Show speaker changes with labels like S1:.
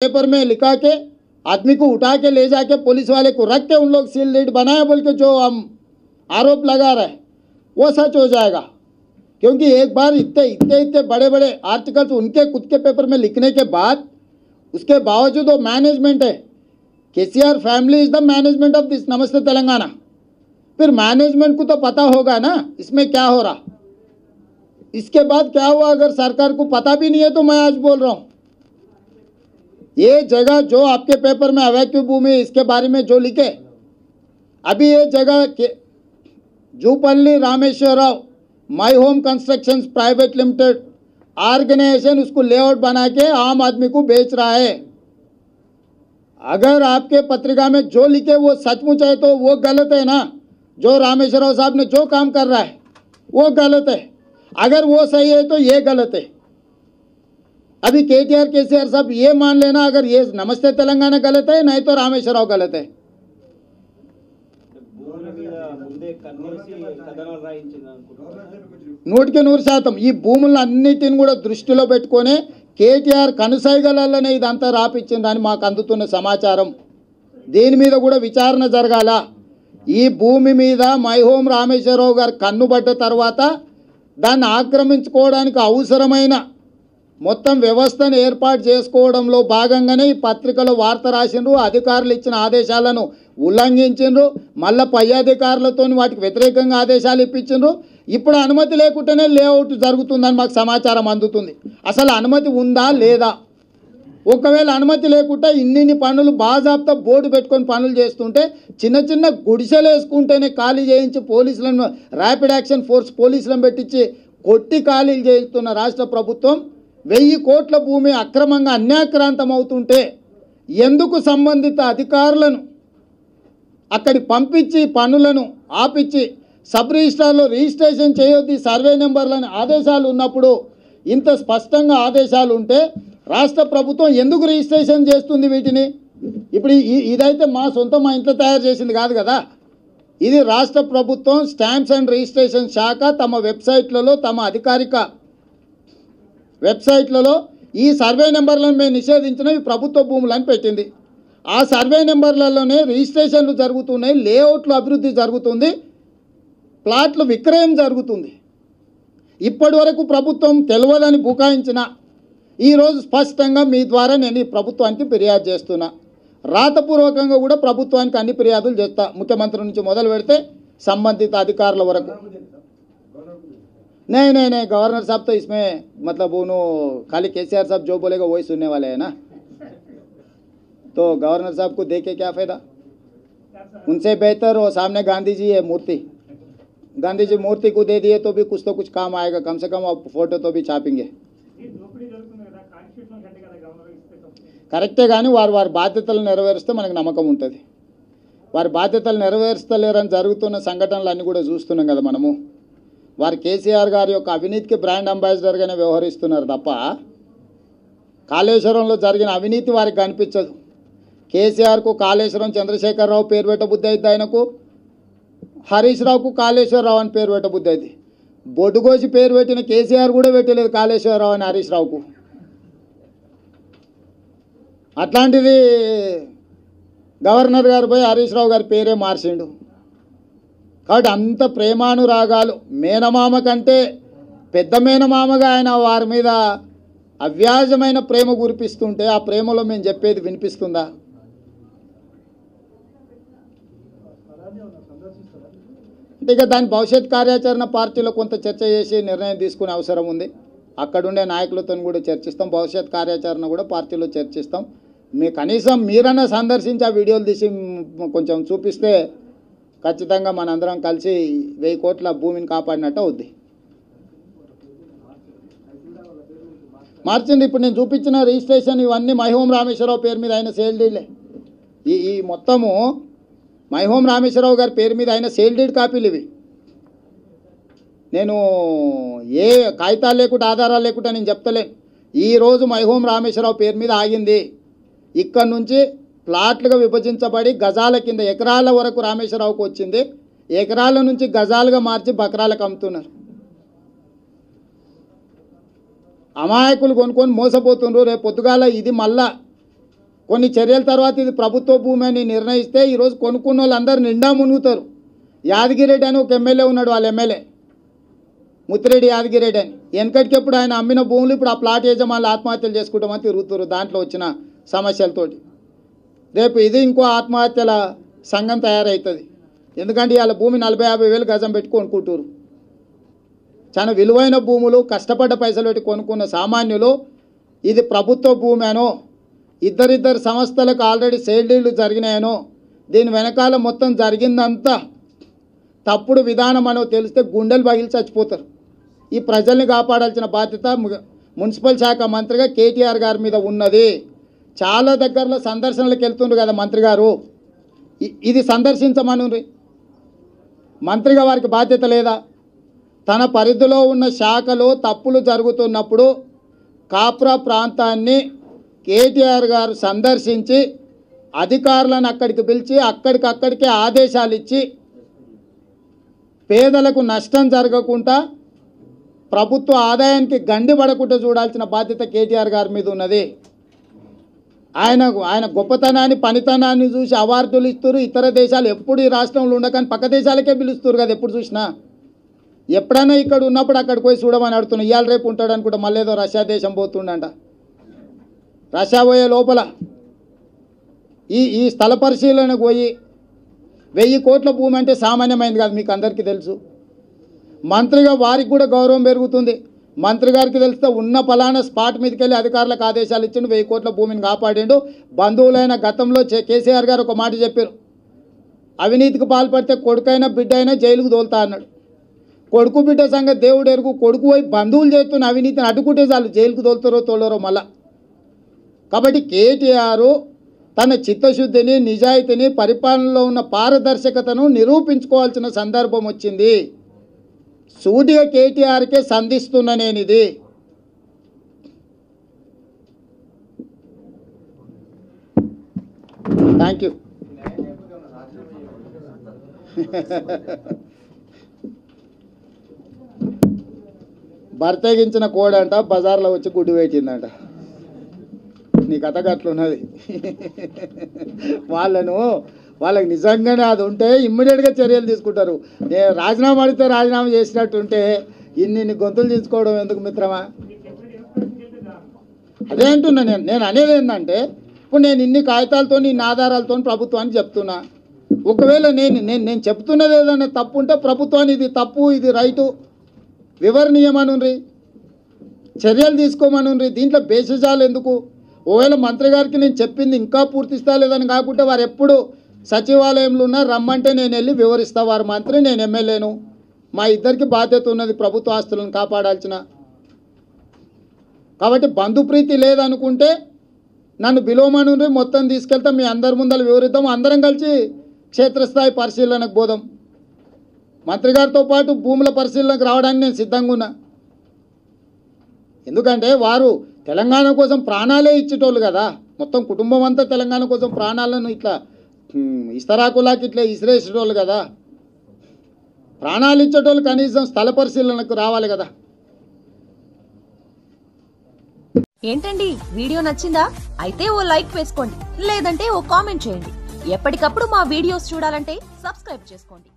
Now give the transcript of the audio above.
S1: Paper में लिखा के, आदमी को उठा के ले जाके पुलिस वाले को रख के उन लोग सील लीड बनाया बोल के जो हम आरोप लगा रहे हैं, वो सच हो जाएगा। क्योंकि एक बार इतने इतने इतने बड़े बड़े आर्टिकल्स उनके खुद के पेपर में लिखने के बाद, उसके बावजूद वो मैनेजमेंट है। K C R family is the management of this नमस्ते तेलंगाना। फिर मैनेजमेंट को तो पता होगा ना, इसमें क्या हो रहा। इसके बाद क्या हुआ, अगर सरकार को पता भी नहीं है तो मैं आज बोल रहा हूँ। ये जगह जो आपके पेपर में अवैक्यू भूमि इसके बारे में जो लिखे। अभी ये जगह K Jupally Rameshwar Rao my home construction private limited organisation उसको लेआउट बना के आम आदमी को बेच रहा है। अगर आपके पत्रिका में जो लिखे वो सचमुच है तो वो गलत है ना। जो रामेश्वर राव साहब ने जो काम कर रहा है वो गलत है अगर वो सही है तो ये गलत है अभी के टी आर के सी आर साहब ये मान लेना अगर ये नमस्ते तेलंगाना गलत है नहीं तो रामेश्वरराव गलत है
S2: భూముల మీద ముందే కన్నేసి కథనాలు రాయించింది అనుకుంటున్నాను
S1: నూటికి నూరు శాతం ఈ భూములన్నిటిని కూడా దృష్టిలో పెట్టుకొని కేటీఆర్ కనుసైగలనే ఇదంతా రాపిచ్చిందని మాకు అందుతున్న సమాచారం దీని మీద కూడా విచారణ జరగాల ఈ భూమి మీద మైహోం రామేశ్వరరావు గారు కన్నుబడ్డ తర్వాత దాన్ని ఆక్రమించుకోవడానికి అవసరమైన మొత్తం వ్యవస్థను ఏర్పాటు చేసుకోవడంలో భాగంగానే ఈ పత్రికలో వార్త రాసిండ్రు అధికారులు ఇచ్చిన ఆదేశాలను ఉల్లంఘించిండ్రు మళ్ళీ పై అధికారులతో వాటికి వ్యతిరేకంగా ఆదేశాలు ఇప్పించిండ్రు. ఇప్పుడు అనుమతి లేకుండానే లేఅవుట్ జరుగుతుందని మాకు సమాచారం అందుతుంది. అసలు అనుమతి ఉందా లేదా? ఒకవేళ అనుమతి లేకుండా ఇన్నిన్ని పనులు బాజాబ్తా బోర్డు పెట్టుకొని పనులు చేస్తుంటే చిన్న చిన్న గుడిసెలు వేసుకుంటేనే ఖాళీ చేయించి పోలీసులను ర్యాపిడ్ యాక్షన్ ఫోర్స్ పోలీసులను పెట్టించి కొట్టి ఖాళీలు చేయిస్తున్న రాష్ట్ర ప్రభుత్వం వెయ్యి కోట్ల భూమి అక్రమంగా అన్యాక్రాంతం అవుతుంటే ఎందుకు సంబంధిత అధికారులను అక్కడి పంపించి పనులను ఆపించి సబ్ రిజిస్ట్రార్లో రిజిస్ట్రేషన్ చేయొద్దు సర్వే నెంబర్లని ఆదేశాలు ఉన్నప్పుడు ఇంత స్పష్టంగా ఆదేశాలు ఉంటే రాష్ట్ర ప్రభుత్వం ఎందుకు రిజిస్ట్రేషన్ చేస్తుంది వీటిని? ఇప్పుడు ఈ- ఇదైతే మా సొంతం మా ఇంట్లో తయారు చేసింది కాదు కదా? ఇది రాష్ట్ర ప్రభుత్వం స్టాంప్స్ అండ్ రిజిస్ట్రేషన్ శాఖ తమ వెబ్సైట్లలో తమ అధికారిక వెబ్సైట్లలో ఈ సర్వే నెంబర్లను మేము నిషేధించినవి ప్రభుత్వ భూములని పెట్టింది. ఆ సర్వే నెంబర్లలోనే రిజిస్ట్రేషన్లు జరుగుతున్నాయి లేఅవుట్లు అభివృద్ధి జరుగుతుంది ప్లాట్లు విక్రయం జరుగుతుంది. ఇప్పటి వరకు ప్రభుత్వం తెలియదని బుకాయించిన ఈరోజు స్పష్టంగా మీ ద్వారా నేను ఈ ప్రభుత్వానికి ఫిర్యాదు చేస్తున్నా రాతపూర్వకంగా కూడా ప్రభుత్వానికి అన్ని ఫిర్యాదులు చేస్తా ముఖ్యమంత్రి నుంచి మొదలు పెడితే సంబంధిత అధికారుల వరకు नहीं नहीं नहीं गवर्नर साहब तो इसमें मतलब उन्हों खाली केसीआर साहब जो बोलेगा वही सुनने वाले हैं ना तो गवर्नर साहब को देख के क्या फायदा उनसे बेहतर वो सामने गांधी जी है मूर्ति गांधी जी मूर्ति को दे दिए तो भी कुछ तो कुछ काम आएगा कम से कम आप फोटो तो भी छापेंगे కరెక్టే కానీ వారు వారి బాధ్యతలు నెరవేరిస్తే మనకు నమ్మకం ఉంటుంది. వారి బాధ్యతలు నెరవేరుస్తలేరని జరుగుతున్న సంఘటనలు అన్నీ కూడా చూస్తున్నాం కదా మనము. వారు కేసీఆర్ గారి యొక్క అవినీతికి బ్రాండ్ అంబాసిడర్గానే వ్యవహరిస్తున్నారు తప్ప కాళేశ్వరంలో జరిగిన అవినీతి వారికి కనిపించదు. కేసీఆర్కు కాళేశ్వరం చంద్రశేఖరరావు పేరు పెట్టబుద్ధి అయితే ఆయనకు హరీష్ రావుకు కాళేశ్వరరావు అని పేరు పెట్ట బుద్ధి అయితే. బొడ్డుగోసి పేరు పెట్టిన కేసీఆర్ కూడా పెట్టలేదు కాళేశ్వరరావు అని హరీష్ రావుకు. అట్లాంటిది గవర్నర్ గారు పోయి హరీష్ రావు గారి పేరే మార్చిండు. కాబట్టి అంత ప్రేమానురాగాలు మేనమామ కంటే పెద్ద మేనమామగా ఆయన వారి మీద అవ్యాజమైన ప్రేమ కురిపిస్తుంటే ఆ ప్రేమలో మేము చెప్పేది వినిపిస్తుందా? అంటే ఇక దాని భవిష్యత్ కార్యాచరణ పార్టీలో కొంత చర్చ చేసి నిర్ణయం తీసుకునే అవసరం ఉంది. అక్కడుండే నాయకులతో కూడా చర్చిస్తాం. భవిష్యత్ కార్యాచరణ కూడా పార్టీలో చర్చిస్తాం. మీ కనీసం మీరన్నా సందర్శించి ఆ వీడియోలు తీసి కొంచెం చూపిస్తే ఖచ్చితంగా మనందరం కలిసి వెయ్యి కోట్ల భూమిని కాపాడినట్టు అవుద్ది. మార్చింది ఇప్పుడు నేను చూపించిన రిజిస్ట్రేషన్ ఇవన్నీ మైహోం రామేశ్వరరావు పేరు మీద అయిన సేల్ ఈ ఈ మొత్తము మైహోం రామేశ్వరరావు గారి పేరు మీద అయిన సేల్ డీడ్ కాపీలు ఇవి. నేను ఏ కాగితాలు లేకుండా ఆధారాలు లేకుండా నేను చెప్తలేను. ఈరోజు మైహోం రామేశ్వరరావు పేరు మీద ఆగింది. ఇక్కడ నుంచి ప్లాట్లుగా విభజించబడి గజాల కింద ఎకరాల వరకు రామేశ్వరరావుకు వచ్చింది. ఎకరాల నుంచి గజాలుగా మార్చి బకరాలకు అమ్ముతున్నారు. అమాయకులు కొనుక్కొని మోసపోతుండ్రు. రేపు పొద్దుగాల ఇది మళ్ళా కొన్ని చర్యల తర్వాత ఇది ప్రభుత్వ భూమి అని నిర్ణయిస్తే ఈరోజు కొనుక్కున్న వాళ్ళందరూ నిండా మునుగుతారు. యాదగిరెడ్డి అని ఒక ఎమ్మెల్యే ఉన్నాడు వాళ్ళ ఎమ్మెల్యే. ముత్తిరెడ్డి యాదగిరెడ్డి అని. వెనకటికెప్పుడు ఆయన అమ్మిన భూములు ఇప్పుడు ఆ ప్లాట్ యజమానులు ఆత్మహత్యలు చేసుకుంటామని తిరుగుతారు దాంట్లో వచ్చిన సమస్యలతోటి. రేపు ఇది ఇంకో ఆత్మహత్యల సంఘం తయారవుతుంది ఎందుకంటే వాళ్ళ భూమి నలభై యాభై వేలు గజం పెట్టి కొనుక్కుంటారు చాలా విలువైన భూములు కష్టపడ్డ పైసలు పెట్టి కొనుక్కున్న సామాన్యులు ఇది ప్రభుత్వ భూమి అనో ఇద్దరిద్దరు సంస్థలకు ఆల్రెడీ సేల్ డీళ్ళు జరిగినాయనో దీని వెనకాల మొత్తం జరిగిందంతా తప్పుడు విధానం అనో తెలిస్తే గుండెలు పగిలి చచ్చిపోతారు. ఈ ప్రజల్ని కాపాడాల్సిన బాధ్యత మున్సిపల్ శాఖ మంత్రిగా కేటీఆర్ గారి మీద ఉన్నది. చాలా దగ్గరలో సందర్శనలకు వెళ్తుండ్రు కదా మంత్రి గారు. ఇది సందర్శించమను మంత్రిగా వారికి బాధ్యత లేదా? తన పరిధిలో ఉన్న శాఖలు తప్పులు జరుగుతున్నప్పుడు కాప్రా ప్రాంతాన్ని కేటీఆర్ గారు సందర్శించి అధికారులను అక్కడికి పిలిచి అక్కడికక్కడికే ఆదేశాలు ఇచ్చి పేదలకు నష్టం జరగకుండా ప్రభుత్వ ఆదాయానికి గండి పడకుండా చూడాల్సిన బాధ్యత కేటీఆర్ గారి మీద ఉన్నది. ఆయన ఆయన గొప్పతనాన్ని పనితనాన్ని చూసి అవార్డులు ఇస్తారు ఇతర దేశాలు ఎప్పుడు ఈ రాష్ట్రంలో ఉండకని పక్క దేశాలకే పిలుస్తారు కదా ఎప్పుడు చూసినా. ఎప్పుడైనా ఇక్కడ ఉన్నప్పుడు అక్కడికి పోయి చూడమని అడుగుతున్నా. ఇవాళ రేపు ఉంటాడు అనుకుంటా మళ్ళీ ఏదో రష్యా దేశం పోతుండంట. రష్యా పోయే లోపల ఈ ఈ స్థల పరిశీలనకు పోయి వెయ్యి కోట్ల భూమి అంటే సామాన్యమైంది కాదు మీకు అందరికీ తెలుసు. మంత్రిగా వారికి కూడా గౌరవం పెరుగుతుంది. మంత్రి గారికి తెలిస్తే ఉన్న పలానా స్పాట్ మీదకి వెళ్ళి అధికారులకు ఆదేశాలు ఇచ్చిండు వెయ్యి కోట్ల భూమిని కాపాడిండు. బంధువులైన గతంలో చే- కేసీఆర్ గారు ఒక మాట చెప్పారు. అవినీతికి పాల్పడితే కొడుకైనా బిడ్డ అయినా జైలుకు తోలుతా అన్నాడు. కొడుకు బిడ్డ సంగతి దేవుడు ఎరుగు కొడుకు పోయి బంధువులు చేస్తున్న అవినీతిని అడ్డుకుంటే చాలు జైలుకు తోలుతారో తోలరో మళ్ళా. కాబట్టి కేటీఆర్ తన చిత్తశుద్ధిని నిజాయితీని పరిపాలనలో ఉన్న పారదర్శకతను నిరూపించుకోవాల్సిన సందర్భం వచ్చింది. సూటిగా కేటీఆర్కే సంధిస్తున్న నేను ఇది థ్యాంక్ యూ భర్తగించిన కోడంట బజార్లో వచ్చి గుడ్డు పెట్టిందంట నీ కథ గట్లున్నది. వాళ్ళను వాళ్ళకి నిజంగానే అది ఉంటే ఇమ్మీడియట్గా చర్యలు తీసుకుంటారు. నేను రాజీనామా అడిగితే రాజీనామా చేసినట్టుంటే ఇన్ని ఇన్ని గొంతులు తీసుకోవడం ఎందుకు మిత్రమా? అదే అంటున్నా నేను. నేను అనేది ఏంటంటే ఇప్పుడు నేను ఇన్ని కాగితాలతో ఇన్ని ఆధారాలతో ప్రభుత్వానికి చెప్తున్నా. ఒకవేళ నేను నేను నేను చెప్తున్నది ఏదైనా తప్పు ఉంటే ప్రభుత్వాన్ని ఇది తప్పు ఇది రైటు. వివరణీయమనుండ్రి చర్యలు తీసుకోమనుండ్రి. దీంట్లో బేసిజాలు ఎందుకు? ఒకవేళ మంత్రి గారికి నేను చెప్పింది ఇంకా పూర్తిస్తా లేదని కాకుంటే వారు ఎప్పుడు సచివాలయంలో ఉన్నా రమ్మంటే నేను వెళ్ళి వివరిస్తా వారు మంత్రి నేను ఎమ్మెల్యేను. మా ఇద్దరికి బాధ్యత ఉన్నది ప్రభుత్వ ఆస్తులను కాపాడాల్సిన. కాబట్టి బంధుప్రీతి లేదనుకుంటే నన్ను బిలోమను మొత్తం తీసుకెళ్తాం మీ అందరి ముందర వివరిద్దాం. అందరం కలిసి క్షేత్రస్థాయి పరిశీలనకు పోదాం. మంత్రి గారితో పాటు భూముల పరిశీలనకు రావడానికి నేను సిద్ధంగా ఉన్నా. ఎందుకంటే వారు తెలంగాణ కోసం ప్రాణాలే ఇచ్చేటోళ్ళు కదా. మొత్తం కుటుంబం అంతా తెలంగాణ కోసం ప్రాణాలను ఇట్లా హ్మ్, ఇస్తరాకులాకి ఇట్లే ఇసిరేసేటోళ్ళు కదా. ప్రాణాలు ఇచ్చేటోళ్ళు కనీసం స్థల పరిశీలనకు రావాలి కదా.
S3: ఏంటండి? వీడియో నచ్చిందా? అయితే ఓ లైక్ వేసుకోండి. లేదంటే ఓ కామెంట్ చేయండి. ఎప్పటికప్పుడు మా వీడియోస్ చూడాలంటే సబ్స్క్రైబ్ చేసుకోండి.